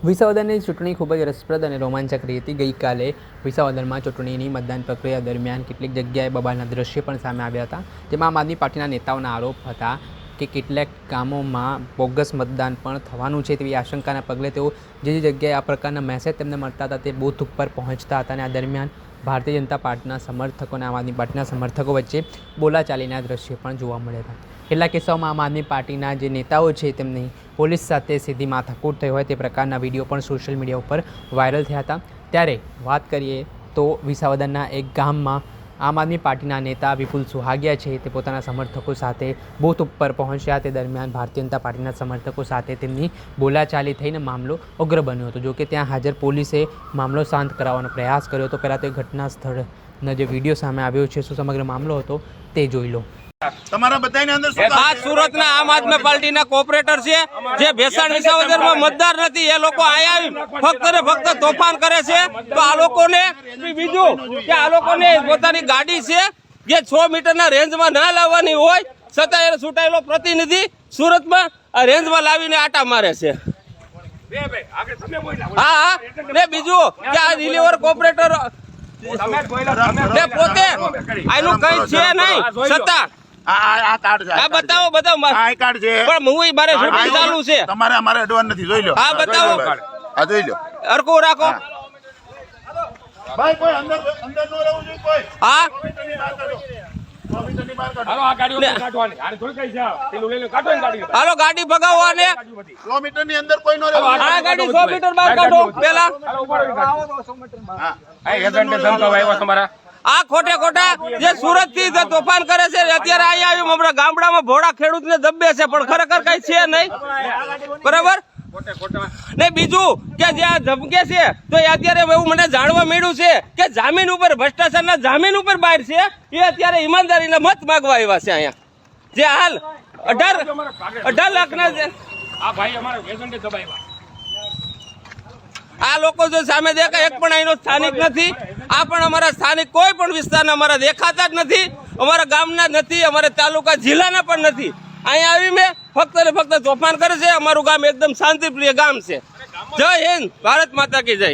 વિસાવદરની ચૂંટણી ખૂબ જ રસપ્રદ અને રોમાંચક રહી હતી ગઈકાલે વિસાવદરમાં ચૂંટણીની મતદાન પ્રક્રિયા દરમિયાન કેટલીક જગ્યાએ બબાલના દ્રશ્ય પણ સામે આવ્યા હતા. જેમાં આમ આદમી પાર્ટીના નેતાઓના આરોપ હતા કે કેટલાક ગામોમાં બોગસ મતદાન પણ થવાનું છે તેવી આશંકાના પગલે તેઓ જે જે જગ્યાએ આ પ્રકારના મેસેજ તેમને મળતા હતા તે બૂથ ઉપર પહોંચતા હતા અને આ દરમિયાન ભારતીય જનતા પાર્ટીના સમર્થકો અને આમ આદમી પાર્ટીના સમર્થકો વચ્ચે બોલાચાલીના દ્રશ્યો પણ જોવા મળ્યા હતા. કેટલાક કિસ્સાઓમાં આમ આદમી પાર્ટીના જે નેતાઓ છે તેમની પોલીસ સાથે સીધી માથાકૂટ થઈ હોય તે પ્રકારના વીડિયો પણ સોશિયલ મીડિયા ઉપર વાયરલ થયા હતા. ત્યારે વાત કરીએ તો વિસાવદરના એક ગામમાં આમ આદમી પાર્ટીના નેતા વિપુલ સુહાગિયા છે તે પોતાના સમર્થકો સાથે બૂથ ઉપર પહોંચ્યા. તે દરમિયાન ભારતીય જનતા પાર્ટીના સમર્થકો સાથે તેમની બોલાચાલી થઈને મામલો અગ્ર બન્યો હતો. જોકે ત્યાં હાજર પોલીસે મામલો શાંત કરાવવાનો પ્રયાસ કર્યો હતો. પહેલાં તો ઘટના સ્થળનો જે વીડિયો સામે આવ્યો છે, શું સમગ્ર મામલો હતો તે જોઈ લો. તમારા બધાની અંદર શું આ સુરતના આમ આદમી પાર્ટીના કોર્પોરેટર છે જે ભેસાણ વિસાવદરમાં મતદાર નથી એ લોકો અહીંયા આવી ફક્ત ને ફક્ત તોફાન કરે છે. તો આ લોકોને બીજું કે આ લોકોને પોતાની ગાડી છે જે છ મીટરના રેન્જમાં ના લાવવાની હોય છતાં એ ચૂંટાયેલો પ્રતિનિધિ સુરતમાં આ રેન્જમાં લાવીને આટા મારે છે. હા હા. ને બીજું કે આ ડિલિવર કોર્પોરેટર પોતે આનું કઈ છે નહીં. છતાં આ આ- આ કાર્ડ છે. આ બતાવો બતાવો આ કાર્ડ છે. પણ હું મારે શૂટિંગ ચાલુ છે? તમારે અમારે અડવાન નથી જોઈ લો. હા, બતાવો. આ જોઈ લો. હરકું રાખો. ભાઈ કોઈ અંદર અંદર ન રહેવું જોઈએ કોઈ. હા. હાલો આ આને ને ગાડી. હાલો ગાડી ભગાવો અને સો મીટરની અંદર કોઈ નો આ ગાડી સો મીટર બહાર કાઢો પેલા. આ એજન્ટે ધમકાવા આવ્યા તમારા. આ ખોટે ખોટા જે સુરતથી જે તોફાન કરે છે અત્યારે અહીંયા આવ્યું. હમણાં ગામડામાં ભોળા ખેડૂત ને દબે છે પણ ખરેખર કઈ છે નહીં. બરાબર? ને બીજું કે જે આ ધમકે છે તો અત્યારે એવું મને જાણવા મળ્યું છે કે જામીન ઉપર ભ્રષ્ટાચારના જામીન ઉપર બહાર છે એ અત્યારે ઈમાનદારીને મત માગવા આવ્યા છે અહીંયા. જે હાલ અઢાર અઢાર લાખના છે આ ભાઈ અમારા દબાવ્યા. આ લોકો જો સામે દેખાય એક પણ અહીંનો સ્થાનિક નથી. આ પણ અમારા સ્થાનિક કોઈ પણ વિસ્તારના અમારા દેખાતા જ નથી. અમારા ગામના જ નથી, અમારા તાલુકા જિલ્લાના પણ નથી. અહીંયા આવી મેં ફક્ત ને ફક્ત તોફાન કરે છે. અમારું ગામ એકદમ શાંતિપ્રિય ગામ છે. જય હિન્દ, ભારત માતા કી જય.